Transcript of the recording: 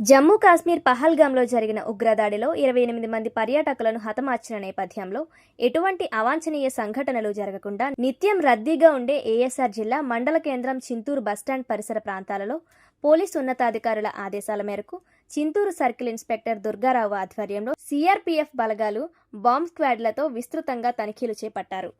జమ్మూ కాశ్మీర్ పహల్గామ్లో జరిగిన ఉగ్రదాడిలో ఇరవై ఎనిమిది మంది పర్యాటకులను హతమార్చిన నేపథ్యంలో ఎటువంటి అవాంఛనీయ సంఘటనలు జరగకుండా నిత్యం రద్దీగా ఉండే ఏఎస్ఆర్ జిల్లా మండల కేంద్రం చింతూరు బస్టాండ్ పరిసర ప్రాంతాలలో పోలీస్ ఉన్నతాధికారుల ఆదేశాల మేరకు చింతూరు సర్కిల్ ఇన్స్పెక్టర్ దుర్గారావు ఆధ్వర్యంలో సిఆర్పీఎఫ్ బలగాలు బాంబ్ స్క్వాడ్లతో విస్తృతంగా తనిఖీలు చేపట్టారు.